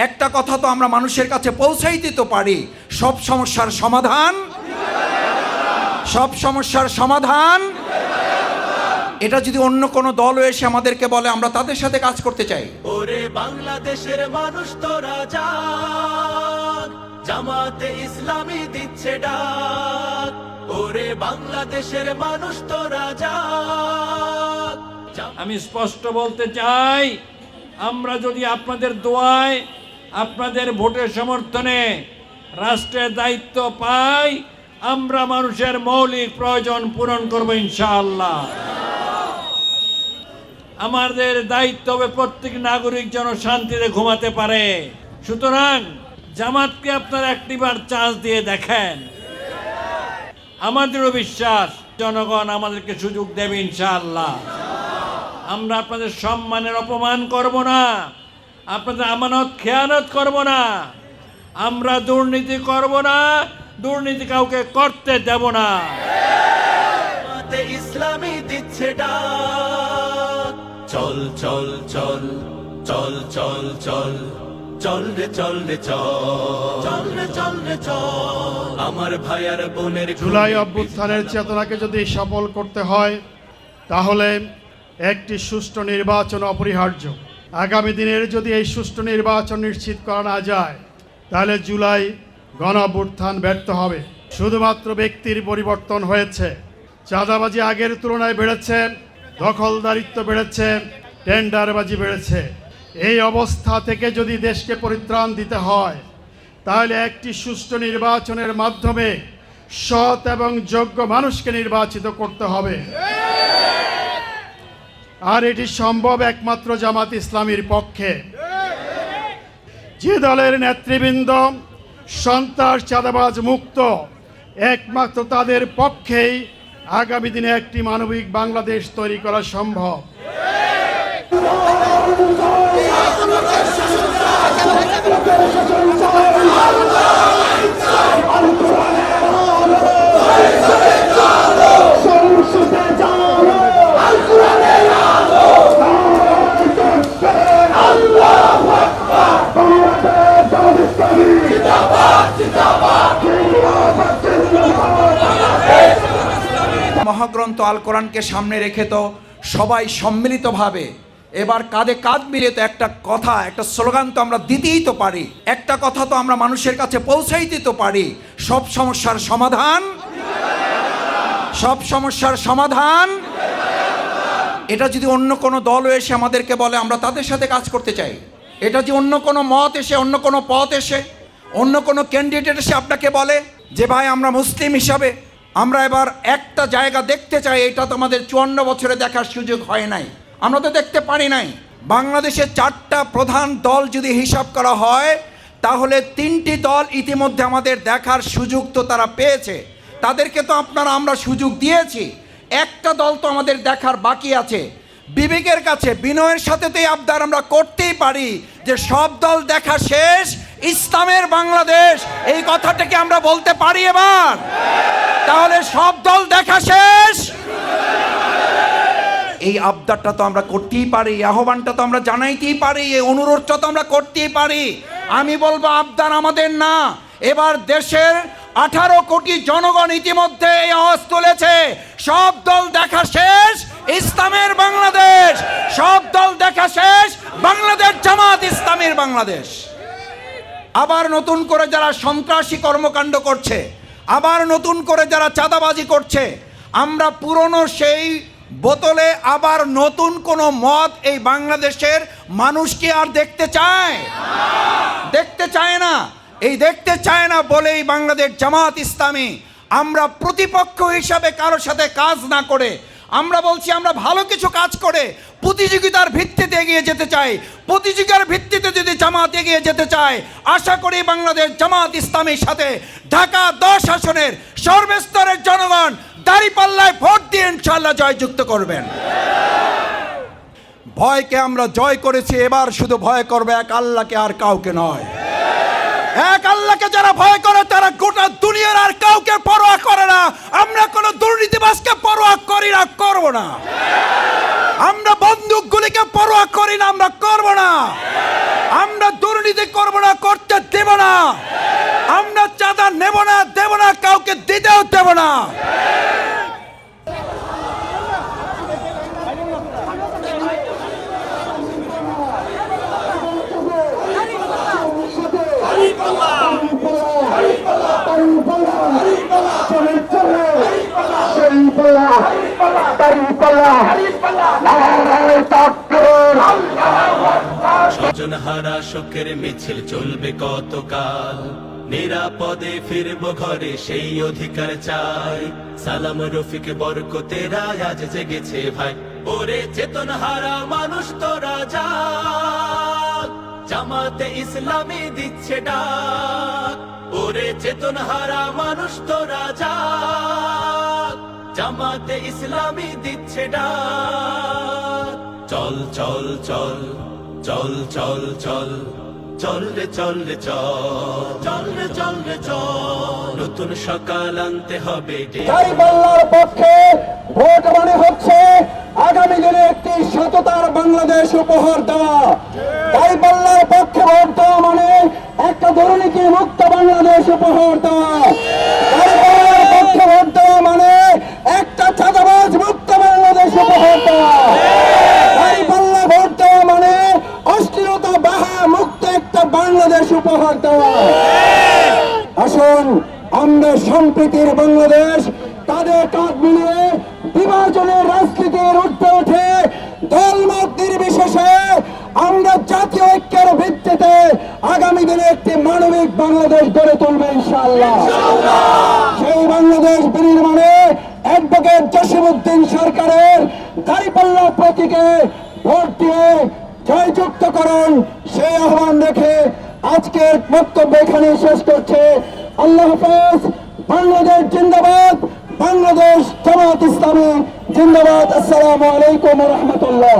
একটা কথা তো আমরা মানুষের কাছে পৌঁছাই দিতে পারি। সব সমস্যার সমাধান। সব সমস্যার সমাধান। এটা যদি অন্য কোনো দল এসে আমাদেরকে বলে আমরা তাদের সাথে কাজ করতে চাই। ওরে বাংলাদেশের মানুষ তোরা যাক জামাতে ইসলামী দিচ্ছে ডাক। ওরে বাংলাদেশের মানুষ তোরা যাক জাম- আমি স্পষ্ট বলতে চাই আমরা যদি আপনাদের দোয়ায় আপনাদের ভোটের সমর্থনে রাষ্ট্রের দায়িত্ব পাই, আমরা মানুষের মৌলিক প্রয়োজন পূরণ করব ইনশাআল্লাহ। আমাদের দায়িত্ব হবে প্রত্যেক নাগরিক যেন শান্তিতে ঘুমাতে পারে। সুতরাং জামাতকে আপনারা একটিবার চান্স দিয়ে দেখেন। আমাদেরও বিশ্বাস, জনগণ আমাদেরকে সুযোগ দেবে ইনশাআল্লাহ। আমরা আপনাদের সম্মানের অপমান করব না। আপনাদের আমানত খেয়ানত করব না। আমরা দুর্নীতি করব না দুর্নীতি কাউকে করতে দেব না। ইসলামী দিচ্ছে ডাক। চল চল চল চল চল চল চল রে চল রে চল। চল রে চল রে চল। আমার ভাই আর বোনের জুলাই অভ্যুত্থানের চেতনাকে যদি সফল করতে হয় তাহলে একটি সুষ্ঠু নির্বাচন অপরিহার্য। আগামী দিনের যদি এই সুষ্ঠু নির্বাচন নিশ্চিত করা না যায়, তাহলে জুলাই গণঅভ্যুত্থান ব্যর্থ হবে। শুধুমাত্র ব্যক্তির পরিবর্তন হয়েছে। চাঁদাবাজি আগের তুলনায় বেড়েছে, দখলদারিত্ব বেড়েছে, টেন্ডারবাজি বেড়েছে। এই অবস্থা থেকে যদি দেশকে পরিত্রাণ দিতে হয়, তাহলে একটি সুষ্ঠু নির্বাচনের মাধ্যমে সৎ এবং যোগ্য মানুষকে নির্বাচিত করতে হবে। আর এটি সম্ভব একমাত্র জামাত ইসলামীর পক্ষে। যে দলের নেতৃবৃন্দ সন্ত্রাস, চাঁদাবাজ, মুক্ত, একমাত্র তাদের পক্ষেই আগামী দিনে একটি মানবিক বাংলাদেশ তৈরি করা সম্ভব। মহাগ্রন্থ আল কোরআনকে সামনে রেখে তো সবাই সম্মিলিতভাবে এবার কাঁধে কাঁধ মিলিয়ে তো একটা কথা, একটা স্লোগান তো আমরা দিতেই তো পারি। একটা কথা তো আমরা মানুষের কাছে পৌঁছাই দিতে পারি। সব সমস্যার সমাধান? সব সমস্যার সমাধান? এটা যদি অন্য কোনো দল এসে আমাদেরকে বলে, আমরা তাদের সাথে কাজ করতে চাই। এটা যদি অন্য কোনো মত এসে, অন্য কোনো পথ এসে, অন্য কোনো ক্যান্ডিডেট এসে আপনাকে বলে যে, ভাই, আমরা মুসলিম হিসাবে, আমরা এবার একটা জায়গা দেখতে চাই, এটা তো আমাদের চুয়ান্ন বছরে দেখার সুযোগ হয় নাই। আমরা তো দেখতে পারি নাই। বাংলাদেশের চারটা প্রধান দল যদি হিসাব করা হয়, তাহলে তিনটি দল ইতিমধ্যে আমাদের দেখার সুযোগ তো তারা পেয়েছে। তাদেরকে তো আপনারা, আমরা সুযোগ দিয়েছি। একটা দল তো আমাদের দেখার বাকি আছে। বিবেকের কাছে বিনয়ের সাথে তো এই আবদার আমরা করতেই পারি যে সব দল দেখা শেষ, ইসলামের বাংলাদেশ, এই কথাটাকে আমরা বলতে পারি এবার। তাহলে সব দল দেখা শেষ। এই আবদারটা তো আমরা করতেই পারি আহ্বানটা তো আমরা জানাইতেই পারি, এই অনুরোধটা তো আমরা করতেই পারি। আমি বলব আবদার আমাদের না। এবার দেশের আঠারো কোটি জনগণ ইতিমধ্যে এই আওয়াজ তুলেছে, সব দল দেখা শেষ ইসলামের বাংলাদেশ। সব দল দেখা শেষ। বাংলাদেশ জামাত ইসলামের বাংলাদেশ। আবার নতুন করে যারা সন্ত্রাসী কর্মকাণ্ড করছে, আবার নতুন করে যারা চাঁদাবাজি করছে, আমরা পুরনো সেই বোতলে আবার নতুন কোনো মত এই বাংলাদেশের মানুষকে আর দেখতে চায়? দেখতে চায় না। এই দেখতে চায় না বলেই বাংলাদেশ জামাত ইসলামী। আমরা প্রতিপক্ষ হিসাবে কারোর সাথে কাজ না করে আমরা বলছি, আমরা ভালো কিছু কাজ করে প্রতিযোগিতার ভিত্তিতে এগিয়ে যেতে চাই। প্রতিযোগিতার ভিত্তিতে যদি জামাত এগিয়ে যেতে চায়, আশা করি বাংলাদেশ জামাত ইসলামীর সাথে ঢাকা দশ আসনের সর্বস্তরের জনগণ দাঁড়িপাল্লায় ভোট দিয়ে ইনশাল্লাহ জয়যুক্ত করবেন। ভয়কে আমরা জয় করেছি, এবার শুধু ভয় করবে এক আল্লাহকে আর কাউকে নয়। এক আল্লাহকে যারা ভয় করে, তারা গোটা দুনিয়ার আর কাউকে পরোয়া করে না। আমরা কোনো দুর্নীতিবাসকে পরোয়া করি না, করব না। আমরা বন্দুকগুলিকে পরোয়া করি না আমরা করব না আমরা দুর্নীতি করব না করতে দেব না আমরা চাঁদা নেব না দেব না কাউকে দিতেও দেব না স্বজন হারা শোকের মিছিল চলবে কতকাল? নিরাপদে ফিরব ঘরে, সেই অধিকার চাই। সালাম, রফিক বরকতেরা আজ জেগেছে ভাই। ওরে চেতন হারা মানুষ তোরা যা জামাতে ইসলামী দিচ্ছে ডাক। ওরে চেতন হারা মানুষ তোরা যা জামাতে ইসলামী দিচ্ছে চল চল চল চল চল চল চল রে চল রে, চল চল রে চল রে, চল। নতুন সকাল আনতে হবে পক্ষে ভোট মানে হচ্ছে আগামী দিনে একটি সততার বাংলাদেশ উপহার দেওয়া। পক্ষে ভোট দেওয়া মানে একটা দুর্নীতি মুক্ত বাংলাদেশ উপহার দেওয়া দাঁড়িপাল্লার পক্ষে ভোট দেওয়া মানে একটা চাঁদাবাজ মুক্ত বাংলাদেশ উপহার দেওয়া দাঁড়িপাল্লা ভোট দেওয়া মানে অস্থিরতা বাহা মুক্ত একটা বাংলাদেশ উপহার আসুন, আমরা সম্প্রীতির বাংলাদেশ, তাদের কাঁধ মিলিয়ে বিভাজনের রাজনীতির উঠে উঠে দলমত নির্বিশেষে আমরা জাতীয় ঐক্যের ভিত্তিতে আগামী দিনে একটি মানবিক বাংলাদেশ গড়ে তুলবে ইনশাআল্লাহ। সেই বাংলাদেশ বিনির্মাণে অ্যাডভোকেট জসিমুদ্দিন সরকারের দাঁড়িপাল্লা প্রতীকে ভোট দিয়ে জয়যুক্ত করুন, সেই আহ্বান রেখে আজকের বক্তব্য এখানে শেষ করছে। আল্লাহ হাফেজ, বাংলাদেশ জিন্দাবাদ, বাংলাদেশ জামাত ইসলামী জিন্দাবাদ। আসসালামু আলাইকুম রহমতুল্লাহ।